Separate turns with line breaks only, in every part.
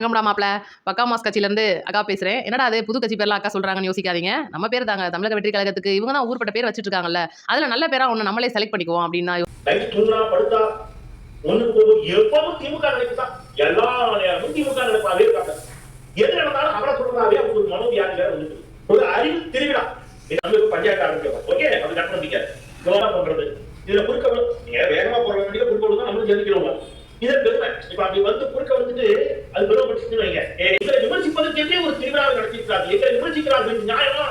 வணக்கம்டா மாப்ள பக்கா மாஸ் கட்சியிலேருந்து அக்கா பேசுகிறேன் என்னடா அது? புது கட்சி பேர்லாம் அக்கா சொல்கிறாங்கன்னு யோசிக்காதீங்க. நம்ம பேர் தாங்க தமிழக வெற்றி கழகத்துக்கு. இவங்க தான் ஊர்பட்ட பேர் வச்சுட்டு இருக்காங்கல்ல அதில் நல்ல பேரா ஒன்று நம்மளே செலக்ட் பண்ணிக்குவோம் அப்படின்னா
ஒரு அறிவு திருவிழா பஞ்சாயத்து ஓகே? அது இதுல குறுக்க வேகமா போற வேண்டிய ஜெயிக்கிறோம் இது பெருமை. இப்ப அப்படி வந்து குறுக்க வந்துட்டு அது பெருமைப்பட்டு வைங்க. ஏ, எங்களை விமர்சிப்பதற்கே ஒரு திருவிழாவை நடத்திருக்காங்க எங்களை விமர்சிக்கிறார்கள். நியாயமா?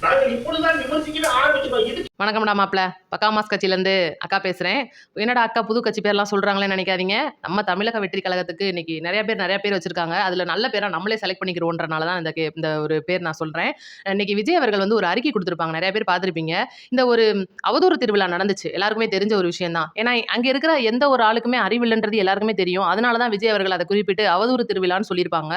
நாங்கள் இப்பொழுதுதான் விமர்சிக்கவே ஆரம்பிச்சிருக்கோம். இது
வணக்கம்டா மாப்பிள்ள பக்கா மாஸ் கட்சியிலேருந்து அக்கா பேசுகிறேன் என்னடா அக்கா புது கட்சி பேர்லாம் சொல்கிறாங்களேன்னு நினைக்காதீங்க. நம்ம தமிழக வெற்றி கழகத்துக்கு இன்றைக்கி நிறைய பேர் நிறைய பேர் வச்சுருக்காங்க. அதில் நல்ல பேராக நம்மளே செலக்ட் பண்ணிக்கிறோன்றனால தான் இந்த கே இந்த ஒரு பேர் நான் சொல்கிறேன் இன்னைக்கு விஜய் அவர்கள் வந்து ஒரு அறிக்கை கொடுத்துருப்பாங்க. நிறைய பேர் பார்த்துருப்பீங்க. இந்த ஒரு அவதூறு திருவிழா நடந்துச்சு. எல்லாருக்குமே தெரிஞ்ச ஒரு விஷயம் தான். ஏன்னா அங்கே இருக்கிற எந்த ஒரு ஆளுக்குமே அறிவில்லைன்றது எல்லாருக்குமே தெரியும். அதனால தான் விஜய் அவர்கள் அதை குறிப்பிட்டு அவதூறு திருவிழான்னு சொல்லியிருப்பாங்க.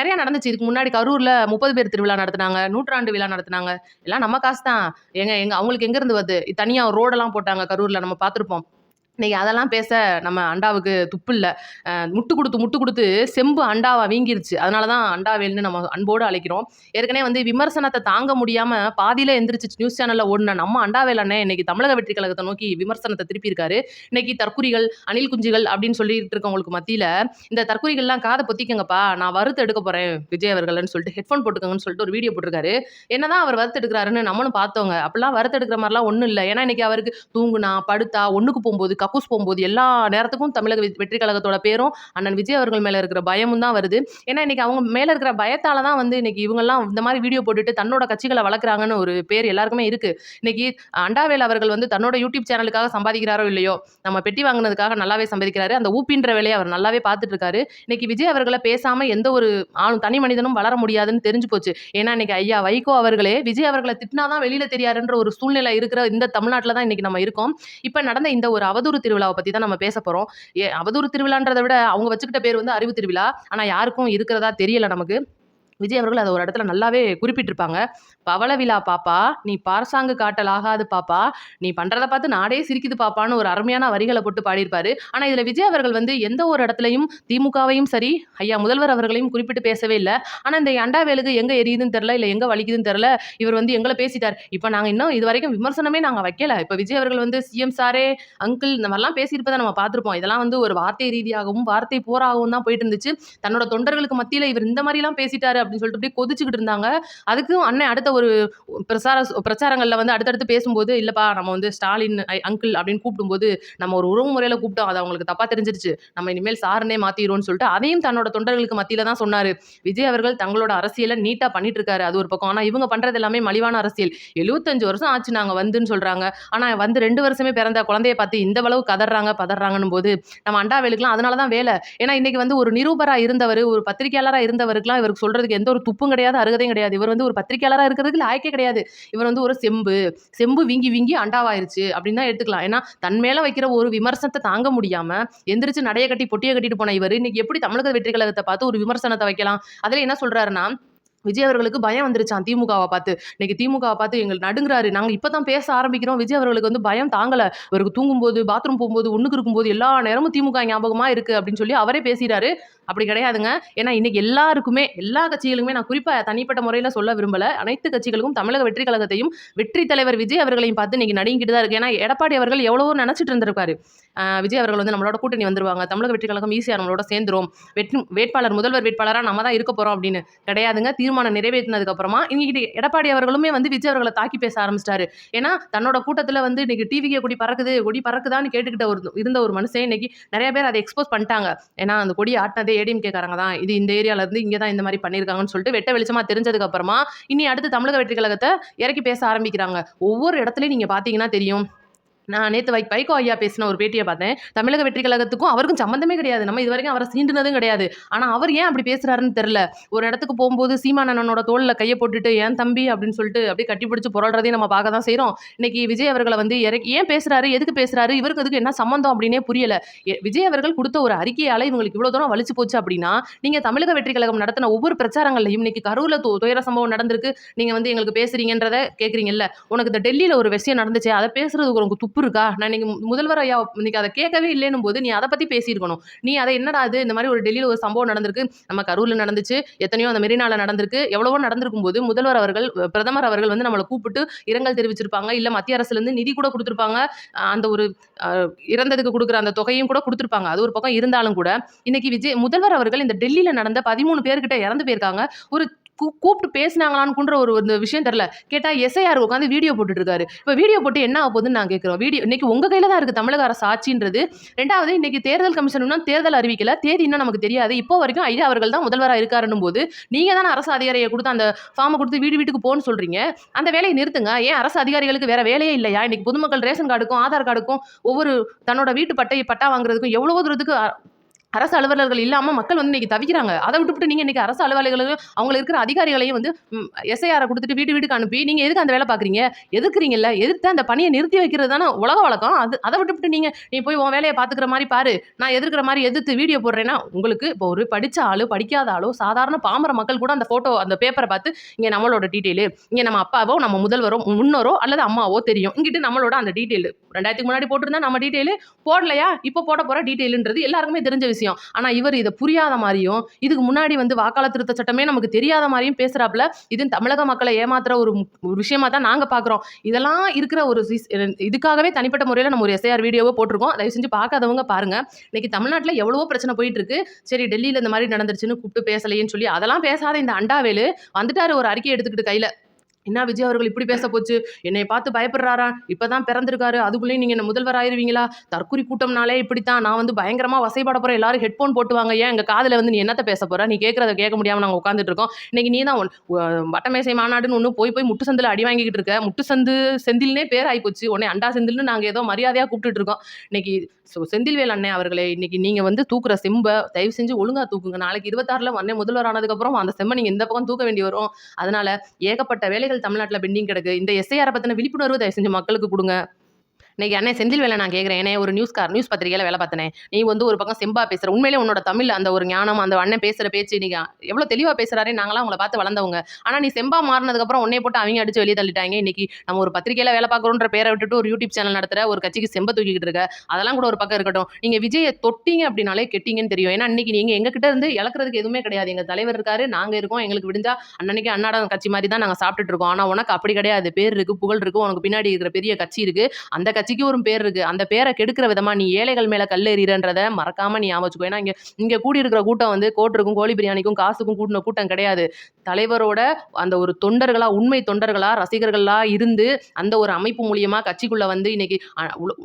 நிறைய நடந்துச்சு. இதுக்கு முன்னாடி கரூரில் முப்பது பேர் திருவிழா நடத்துனாங்க. நூற்றாண்டு விழா நடத்துனாங்க. எல்லாம் நம்ம காசு தான். எங்கள் எங்க அவங்களுக்கு எங்க எங்கேருந்து வருது? தனியாக ரோடெல்லாம் போட்டாங்க கரூரில் நம்ம பார்த்துருப்போம். இன்னைக்கு அதெல்லாம் பேச நம்ம அண்டாவுக்கு துப்பு இல்லை. முட்டு கொடுத்து முட்டு கொடுத்து செம்பு அண்டாவா வீங்கிருச்சு. அதனால தான் அண்டாவேல்னு நம்ம அன்போடு அழைக்கிறோம். ஏற்கனவே வந்து விமர்சனத்தை தாங்க முடியாமல் பாதியில் எந்திரிச்சு நியூஸ் சேனலில் ஓடின நம்ம அண்டாவேல் அண்ணன் இன்னைக்கு தமிழக வெற்றி கழகத்தை நோக்கி விமர்சனத்தை திருப்பியிருக்காரு. இன்னைக்கு தற்குறிகள் அணில் குஞ்சுகள் அப்படின்னு சொல்லிட்டு இருக்கவங்களுக்கு மத்தியில் இந்த தற்குறிகள்லாம் காதை பொத்திக்கங்கப்பா நான் வறுத்து எடுக்க போகிறேன் விஜய் அவர்கள்னு சொல்லிட்டு ஹெட்ஃபோன் போட்டுக்கோங்கன்னு சொல்லிட்டு ஒரு வீடியோ போட்டிருக்காரு. என்னதான் அவர் வறுத்து எடுக்கிறாருன்னு நம்மளும் பார்த்தோங்க அப்படிலாம் வறுத்து எடுக்கிற மாதிரிலாம் ஒன்றும் இல்லை. ஏன்னா இன்னைக்கு அவருக்கு தூங்குனா படுத்தா ஒன்றுக்கு போகும்போது கக்கூஸ் போகும்போது எல்லா நேரத்துக்கும் தமிழக வெற்றி கழகத்தோட பேரும் அண்ணன் விஜய் அவர்கள் மேலே இருக்கிற பயமும் தான் வருது. ஏன்னா இன்றைக்கி அவங்க மேலே இருக்கிற பயத்தால் தான் வந்து இன்னைக்கு இவங்கெல்லாம் இந்த மாதிரி வீடியோ போட்டுட்டு தன்னோட கட்சிகளை வளர்க்குறாங்கன்னு ஒரு பேர் எல்லாருக்குமே இருக்குது இன்னைக்கு அண்டாவேல் அவர்கள் வந்து தன்னோட யூடியூப் சேனலுக்காக சம்பாதிக்கிறாரோ இல்லையோ நம்ம பெட்டி வாங்கினதுக்காக நல்லாவே சம்பாதிக்கிறாரு. அந்த ஊப்பின்ற வேலையை அவர் நல்லாவே பார்த்துட்டு இருக்காரு இன்னைக்கு விஜய் அவர்களை பேசாமல் எந்த ஒரு ஆளும் தனி மனிதனும் வளர முடியாதுன்னு தெரிஞ்சு போச்சு. ஏன்னா இன்னைக்கு ஐயா வைகோ அவர்களே விஜய் அவர்களை திட்டினா தான் வெளியில் தெரியாருன்ற ஒரு சூழ்நிலை இருக்கிற இந்த தமிழ்நாட்டில் தான் இன்னைக்கு நம்ம இருக்கோம். இப்போ நடந்த இந்த ஒரு அவதூறு திருவிழாவை பத்தி தான் நம்ம பேச போறோம். ஏ அவதூறு திருவிழான்றதை விட அவங்க வச்சுக்கிட்ட பேர் வந்து அறிவு திருவிழா. ஆனா யாருக்கும் இருக்கிறதா தெரியல நமக்கு. விஜய் அவர்கள் அதை ஒரு இடத்துல நல்லாவே குறிப்பிட்டிருப்பாங்க. பவள விழா பாப்பா நீ பாரசாங்கு காட்டல் ஆகாது பாப்பா நீ பண்ணுறதை பார்த்து நாடே சிரிக்குது பாப்பான்னு ஒரு அருமையான வரிகளை போட்டு பாடியிருப்பாரு. ஆனால் இதில் விஜய் அவர்கள் வந்து எந்த ஒரு இடத்துலையும் திமுகவையும் சரி ஐயா முதல்வர் அவர்களையும் குறிப்பிட்டு பேசவே இல்லை. ஆனால் இந்த அண்டாவேலுக்கு எங்கே எரியுதுன்னு தெரில இல்லை எங்கே வலிக்குதுன்னு தெரில இவர் வந்து எங்களை பேசிட்டார். இப்போ நாங்கள் இன்னும் இது வரைக்கும் விமர்சனமே நாங்கள் வைக்கல. இப்போ விஜய் அவர்கள் வந்து சிஎம் சாரே அங்கிள் இந்த மாதிரிலாம் பேசியிருப்பதை நம்ம பார்த்துருப்போம். இதெல்லாம் வந்து ஒரு வார்த்தை ரீதியாகவும் வார்த்தை போராகவும் தான் போயிட்டு இருந்துச்சு. தன்னோட தொண்டர்களுக்கு மத்தியில் இவர் இந்த மாதிரிலாம் பேசிட்டாரு அப்படின்னு சொல்லிட்டு அப்படியே கொதிச்சுக்கிட்டு இருந்தாங்க. அதுக்கும் அண்ணன் அடுத்த ஒரு பிரசார பிரச்சாரங்களில் வந்து அடுத்தடுத்து பேசும்போது இல்லைப்பா நம்ம வந்து ஸ்டாலின் அங்கிள் அப்படின்னு கூப்பிடும்போது நம்ம ஒரு உறவு முறையில் கூப்பிட்டோம். அது அவங்களுக்கு தப்பாக தெரிஞ்சிருச்சு. நம்ம இனிமேல் சாருனே மாற்றிடுவோம்னு சொல்லிட்டு அதையும் தன்னோட தொண்டர்களுக்கு மத்தியில் தான் சொன்னார். விஜய் அவர்கள் தங்களோட அரசியலை நீட்டாக பண்ணிட்டு இருக்காரு அது ஒரு பக்கம். ஆனால் இவங்க பண்ணுறது எல்லாமே மலிவான அரசியல். எழுபத்தஞ்சு வருஷம் ஆச்சு நாங்கள் வந்துன்னு சொல்கிறாங்க ஆனால் வந்து ரெண்டு வருஷமே பிறந்த குழந்தைய பார்த்து இந்த அளவு கதறாங்க பதறாங்கன்னு போது நம்ம அண்டாவேலுக்குலாம் அதனால தான் வேலை. ஏன்னா இன்னைக்கு வந்து ஒரு நிரூபராக இருந்தவர் ஒரு பத்திரிகையாளராக இருந்தவருக்குலாம் இவருக்கு சொல்கிறதுக்கு எந்த ஒரு துப்பும் கிடையாது அருகதையும் கிடையாது. இவர் வந்து ஒரு பத்திரிகையாளராக இருக்கிறதுக்கு லாய்க்கே கிடையாது. இவர் வந்து ஒரு செம்பு செம்பு வீங்கி வீங்கி அண்டாவாயிருச்சு அப்படின்னு தான் எடுத்துக்கலாம். ஏன்னா தன் மேலே வைக்கிற ஒரு விமர்சனத்தை தாங்க முடியாமல் எந்திரிச்சு நடைய கட்டி பொட்டியை கட்டிட்டு போன இவர் இன்னைக்கு எப்படி தமிழக வெற்றி கழகத்தை பார்த்து ஒரு விமர்சனத்தை வைக்கலாம்? அதில் என்ன சொல்கிறாருன்னா விஜய் அவர்களுக்கு பயம் வந்துருச்சான் திமுகவை பார்த்து. இன்னைக்கு திமுகவை பார்த்து எங்களுக்கு நடுங்குறாரு. நாங்கள் இப்போ தான் பேச ஆரம்பிக்கிறோம். விஜய் அவர்களுக்கு வந்து பயம் தாங்கலை. இவருக்கு தூங்கும்போது பாத்ரூம் போகும்போது ஒன்றுக்கு இருக்கும்போது எல்லா நேரமும் திமுக ஞாபகமாக இருக்குது அப்படின்னு சொல்லி அவரே பேசுகிறாரு அப்படி கிடையாதுங்க. ஏன்னா இன்னைக்கு எல்லாருக்குமே எல்லா கட்சிகளுமே நான் குறிப்பாக தனிப்பட்ட முறையில் சொல்ல விரும்பல. அனைத்து கட்சிகளுக்கும் தமிழக வெற்றி கழகத்தையும் வெற்றி தலைவர் விஜய் அவர்களையும் பார்த்து இன்னைக்கு நடுங்கிட்டு தான் இருக்கு. ஏன்னா எடப்பாடி அவர்கள் எவ்வளவோ நினைச்சிட்டு இருந்திருக்காரு விஜய் அவர்கள் வந்து நம்மளோட கூட்டணி வந்துருவாங்க. தமிழக வெற்றி கழகம் ஈஸியாக நம்மளோட சேர்ந்துரும். வெற்றி வேட்பாளர் முதல்வர் வேட்பாளராக நம்ம தான் இருக்க போகிறோம் அப்படின்னு கிடையாதுங்க. தீர்மானம் நிறைவேற்றினதுக்கப்புறமா இன்னைக்கு எடப்பாடி அவர்களுமே வந்து விஜய் அவர்களை தாக்கி பேச ஆரம்பிச்சிட்டாரு. ஏன்னா தன்னோட கூட்டத்தில் வந்து இன்னைக்கு டிவிக்கு கொடி பறக்குது கொடி பறக்குதான்னு கேட்டுக்கிட்ட ஒரு இருந்த ஒரு மனுஷன் இன்னைக்கு நிறைய பேர் அதை எக்ஸ்போஸ் பண்ணிட்டாங்க. ஏன்னா அந்த கொடி ஆட்டினதே ஏடிஎம்கே காரங்க தான் இது இந்த ஏரியால இருந்து இங்கே தான் இந்த மாதிரி பண்ணியிருக்காங்கன்னு சொல்லிட்டு வெட்ட வெளிச்சமா தெரிஞ்சதுக்கு அப்புறமா இனி அடுத்து தமிழக வெற்றி கழகத்தை இறக்கி பேச ஆரம்பிக்கிறாங்க. ஒவ்வொரு இடத்துலையும் நீங்க பாத்தீங்கன்னா தெரியும். நான் நேற்று வை வைகோ ஐயா பேசின ஒரு பேட்டியை பார்த்தேன். தமிழக வெற்றி கழகத்துக்கும் அவருக்கும் சம்மந்தமே கிடையாது. நம்ம இது வரைக்கும் அவரை சீண்டுனதும் கிடையாது. ஆனால் அவர் ஏன் அப்படி பேசுகிறாருன்னு தெரில ஒரு இடத்துக்கு போகும்போது சீமானனோட தோளில் கையை போட்டுட்டு ஏன் தம்பி? அப்படின்னு சொல்லிட்டு அப்படியே கட்டி பிடிச்சி புரள்றதையும் நம்ம பார்க்க தான் செய்கிறோம் இன்னைக்கு விஜய் அவர்களை வந்து இறக்கி ஏன் பேசுகிறாரு எதுக்கு பேசுகிறாரு இவருக்கு அதுக்கு என்ன சம்மந்தம் அப்படின்னே புரியல. விஜய் அவர்கள் கொடுத்த ஒரு அறிக்கையால இவங்களுக்கு இவ்வளோ தூரம் வலிச்சு போச்சு அப்படின்னா நீங்கள் தமிழக வெற்றி கழகம் நடத்தின ஒவ்வொரு பிரச்சாரங்களில் இன்னைக்கு கரூரில் து- துயர சம்பவம் நடந்திருக்கு. நீங்கள் வந்து எங்களுக்கு பேசுகிறீங்கன்றதை கேட்குறீங்கல்ல உனக்கு இந்த டெல்லியில் ஒரு விஷயம் நடந்துச்சு அதை பேசுறதுக்கு உங்களுக்கு துப்பு துப்பு இருக்கா நான் இன்னைக்கு முதல்வர் ஐயா இன்னைக்கு அதை கேட்கவே இல்லைன்னும் போது நீ அதை பற்றி பேசியிருக்கணும். நீ அதை என்னடா அது இந்த மாதிரி ஒரு டெல்லியில் ஒரு சம்பவம் நடந்திருக்கு. நம்ம கரூரில் நடந்துச்சு. எத்தனையோ அந்த மெரினால நடந்திருக்கு. எவ்வளவோ நடந்திருக்கும் போது முதல்வர் அவர்கள் பிரதமர் அவர்கள் வந்து நம்மளை கூப்பிட்டு இரங்கல் தெரிவிச்சிருப்பாங்க. இல்லை மத்திய அரசுலேருந்து நிதி கூட கொடுத்துருப்பாங்க. அந்த ஒரு இறந்ததுக்கு கொடுக்குற அந்த தொகையும் கூட கொடுத்துருப்பாங்க. அது ஒரு பக்கம் இருந்தாலும் கூட இன்னைக்கு விஜய் முதல்வர் அவர்கள் இந்த டெல்லியில் நடந்த பதிமூணு பேர்கிட்ட இறந்து போயிருக்காங்க. ஒரு கூ- கூப்பிட்டு பேசினாங்களான்னுன்ற ஒரு இந்த விஷயம் தெரில கேட்டால் எஸ்ஐஆர் உட்காந்து வீடியோ போட்டுட்டு இருக்காரு இப்போ வீடியோ போட்டு என்ன ஆக போகுதுன்னு நான் கேட்குறோம். வீடியோ இன்னைக்கு உங்கள் கையில் தான் இருக்குது தமிழக அரசு ஆட்சின்றது. ரெண்டாவது இன்னைக்கு தேர்தல் கமிஷன் இன்னும் தேர்தல் அறிவிக்கல. தேதி இன்னும் நமக்கு தெரியாது. இப்போ வரைக்கும் ஐயா அவர்கள் தான் முதல்வராக இருக்காருன்னும் போது நீங்கள் தானே அரசு அதிகாரியை கொடுத்து அந்த ஃபார்மை கொடுத்து வீடு வீட்டுக்கு போகணும்னு சொல்கிறீங்க அந்த வேலையை நிறுத்துங்க. ஏன் அரசு அதிகாரிகளுக்கு வேறு வேலையே இல்லையா? இன்னைக்கு பொதுமக்கள் ரேஷன் கார்டுக்கும் ஆதார் கார்டுக்கும் ஒவ்வொரு தன்னோட வீட்டு பட்டை பட்டா வாங்குறதுக்கும் எவ்வளோ தூரத்துக்கு அரசு அலுவலர்கள் இல்லாமல் மக்கள் வந்து இன்னைக்கு தவிக்கிறாங்க. அதை விட்டுவிட்டு நீங்கள் இன்னைக்கு அரசு அலுவலர்களையும் அவங்க இருக்கிற அதிகாரிகளையும் வந்து எஸ்ஐஆரை கொடுத்துட்டு வீட்டு வீட்டுக்கு அனுப்பி நீங்கள் எதுக்கு அந்த வேலை பார்க்குறீங்க எதிர்க்கிறீங்கல்ல எதிர்த்து அந்த பணியை நிறுத்தி வைக்கிறது தானே உலக வழக்கம். அது அதை விட்டுவிட்டு நீங்கள் நீ போய் உன் வேலையை பார்த்துக்கிற மாதிரி பாரு. நான் எதிர்க்கிற மாதிரி எதிர்த்து வீடியோ போடுறேன்னா உங்களுக்கு இப்போ ஒரு படித்த ஆளு படிக்காத ஆளோ சாதாரண பாமர மக்கள் கூட அந்த ஃபோட்டோ அந்த பேப்பரை பார்த்து இங்கே நம்மளோட டீட்டெயிலு இங்கே நம்ம அப்பாவோ நம்ம முதல்வரோ முன்னோரோ அல்லது அம்மாவோ தெரியும். இங்கிட்டு நம்மளோட அந்த டீட்டெயில் ரெண்டாயிரத்துக்கு முன்னாடி போட்டிருந்தா நம்ம டீட்டெயிலு போடலையா? இப்போ போட போகிற டீட்டெயிலுன்றது எல்லாருக்குமே தெரிஞ்ச விஷயம். ஆனா இவர் இதை புரியாத மாதிரியும் இதுக்கு முன்னாடி வந்து வாக்காளர் திருத்த சட்டமே நமக்கு தெரியாத மாதிரியும் பேசுறாப்புல இது தமிழக மக்களை ஏமாத்துற ஒரு விஷயமா தான் நாங்க பாக்குறோம். இதெல்லாம் இருக்கிற ஒரு இதுக்காகவே தனிப்பட்ட முறையில் நம்ம ஒரு எஸ்ஐஆர் வீடியோவை போட்டிருக்கோம். தயவு செஞ்சு பார்க்காதவங்க பாருங்க. இன்னைக்கு தமிழ்நாட்டில் எவ்வளவோ பிரச்சனை போயிட்டு இருக்கு. சரி டெல்லியில் இந்த மாதிரி நடந்துருச்சுன்னு கூப்பிட்டு பேசலையேன்னு சொல்லி அதெல்லாம் பேசாத இந்த அண்டாவேலு வந்துட்டாரு ஒரு அறிக்கை எடுத்துக்கிட்டு கையில. என்ன விஜய் அவர்கள் இப்படி பேச போச்சு? என்னை பார்த்து பயப்படுறாரா? இப்பதான் பிறந்திருக்காரு. அதுக்குள்ளேயும் நீங்க என்ன முதல்வர் ஆயிருவீங்களா? தற்குறி கூட்டம்னாலே இப்படித்தான். நான் வந்து பயங்கரமா வசைப்பட போறேன். எல்லாரும் ஹெட்போன் போட்டுவாங்க. ஏன்? எங்க காதுல வந்து நீ என்னத்த பேச போற? நீ கேட்கறத கேட்க முடியாம நாங்க உட்காந்துட்டு இருக்கோம். இன்னைக்கு நீ தான் வட்டமேசை மாநாடுன்னு ஒன்று போய் போய் முட்டு சந்தில் அடி வாங்கிக்கிட்டு இருக்க. முட்டு சந்து செந்தில்னே பேர் ஆயிப்போச்சு உடனே அண்டா செந்தில்னு நாங்க ஏதோ மரியாதையா கூப்பிட்டுட்டு இருக்கோம். இன்னைக்கு ஸோ செந்தில்வேல் அண்ணே அவர்களே இன்னைக்கு நீங்கள் வந்து தூக்குற செம்பை தயவு செஞ்சு ஒழுங்காக தூக்குங்க. நாளைக்கு இருபத்தாறில் அண்ணே முதல்வர் ஆனதுக்கப்புறம் அந்த செம்பை நீங்கள் இந்த பக்கம் தூக்க வேண்டி வரும். அதனால ஏகப்பட்ட வேலைகள் தமிழ்நாட்டில் பெண்டிங் கிடக்கு. இந்த எஸ்ஐஆரை பற்றின விழிப்புணர்வு தயவு செஞ்சு மக்களுக்கு கொடுங்க. இன்னைக்கு அண்ணே செந்தில் வேலை நான் கேட்குறேன் ஏன்னா ஒரு நியூஸ்கார் நியூஸ் பத்திரிகையில வேலை பார்த்தனே. நீ வந்து ஒரு பக்கம் செம்பா பேசுற. உண்மையிலே உன்னோட தமிழ் அந்த ஒரு ஞானம் அந்த அண்ணன் பேசுற பேச்சு நீங்க எவ்வளோ தெளிவா பேசுறாரு நாங்களாம் உங்களை பார்த்து வளர்ந்தவங்க. ஆனா நீ செம்பா மாறினதுக்கப்புறம் உன்னை போட்டு அவங்க அடிச்சு வெளியே தள்ளிட்டாங்க. இன்னைக்கு நம்ம ஒரு பத்திரிகையில வேலை பார்க்குறோன்ற பேரை விட்டுட்டு ஒரு யூடியூப் சேனல் நடத்துற ஒரு கட்சிக்கு செம்ப தூக்கிக்கிட்டு இருக்க. அதெல்லாம் கூட ஒரு பக்கம் இருக்கட்டும். நீங்க விஜயை தொட்டீங்க அப்படின்னாலே கெட்டீங்கன்னு தெரியும். ஏன்னா இன்னைக்கு நீங்க எங்க கிட்ட இருந்து இழக்கிறதுக்கு எதுவுமே கிடையாது. எங்க தலைவர் இருக்காரு நாங்க இருக்கோம். எங்களுக்கு விடிஞ்சா அன்னன்னைக்கு அன்னாட கட்சி மாதிரி தான் நாங்க சாப்பிட்டுட்டு இருக்கோம். ஆனா உனக்கு அப்படி கிடையாது. பேர் இருக்கு புகழ் இருக்கு. உனக்கு பின்னாடி இருக்கிற பெரிய கட்சி இருக்கு. அந்த கட்சி கட்சிக்கு ஒரு பேர் இருக்கு. அந்த பேரை கெடுக்கிற விதமா நீ ஏழைகள் மேல கல்லெறிறன்றத மறக்காம நீ ஞாபகம் ஏன்னா இங்க இங்க கூடி இருக்கிற கூட்டம் வந்து கோட்டருக்கும் கோழி பிரியாணிக்கும் காசுக்கும் கூட்டின கூட்டம் கிடையாது. தலைவரோட அந்த ஒரு தொண்டர்களா உண்மை தொண்டர்களா ரசிகர்களா இருந்து அந்த ஒரு அமைப்பு மூலியமா கட்சிக்குள்ள வந்து இன்னைக்கு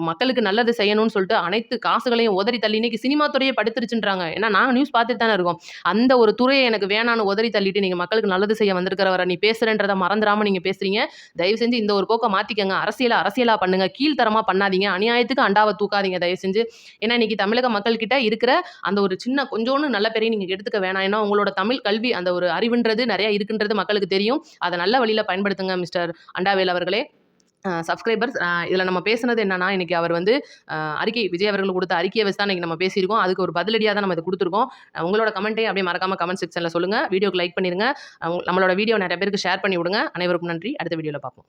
மக்களுக்கு நல்லது செய்யணும்னு சொல்லிட்டு அனைத்து காசுகளையும் உதறி தள்ளி இன்னைக்கு சினிமா துறையை படுத்துருச்சுன்றாங்க. ஏன்னா நாங்கள் நியூஸ் பார்த்துட்டு தானே இருக்கோம். அந்த ஒரு துறையை எனக்கு வேணான்னு உதறி தள்ளிட்டு நீங்க மக்களுக்கு நல்லது செய்ய வந்திருக்கிறவரை நீ பேசுறன்றதை மறந்துடாம நீங்க பேசுறீங்க. தயவு செஞ்சு இந்த ஒரு போக்கை மாத்திக்கங்க. அரசியலா அரசியலா பண்ணுங்க. கீழ்த்தரமா பண்ணாதீங்க. அநியாயத்துக்கு அண்டாவை தூக்காதீங்க. தயவு செஞ்சு. ஏன்னா இன்னைக்கு தமிழக மக்கள் கிட்ட இருக்கிற அந்த ஒரு சின்ன கொஞ்சோன்னு நல்ல பேரையும் நீங்க எடுத்துக்க வேணாம். ஏன்னா உங்களோட தமிழ் கல்வி அந்த ஒரு அறிவுன்றது நிறைய இருக்குன்றது மக்களுக்கு தெரியும். அதை நல்ல வழியில் பயன்படுத்துங்க மிஸ்டர் அண்டாவேல் அவர்களே. சப்ஸ்கிரைபர்ஸ் இதில் நம்ம பேசுனது என்னன்னா இன்னைக்கு அவர் வந்து அறிக்கை விஜய் அவர்கள் கொடுத்த அறிக்கையை வச்சு தான் இன்றைக்கி நம்ம பேசியிருக்கோம். அதுக்கு ஒரு பதிலடியாக தான் நம்ம இதை கொடுத்துருக்கோம். உங்களோட கமெண்ட்டை அப்படியே மறக்காமல் கமெண்ட் செக்ஷனில் சொல்லுங்கள் வீடியோக்கு லைக் பண்ணிடுங்க. நம்மளோட வீடியோ நிறைய பேருக்கு ஷேர் பண்ணி விடுங்க. அனைவருக்கும் நன்றி. அடுத்த வீடியோவில் பார்ப்போம்.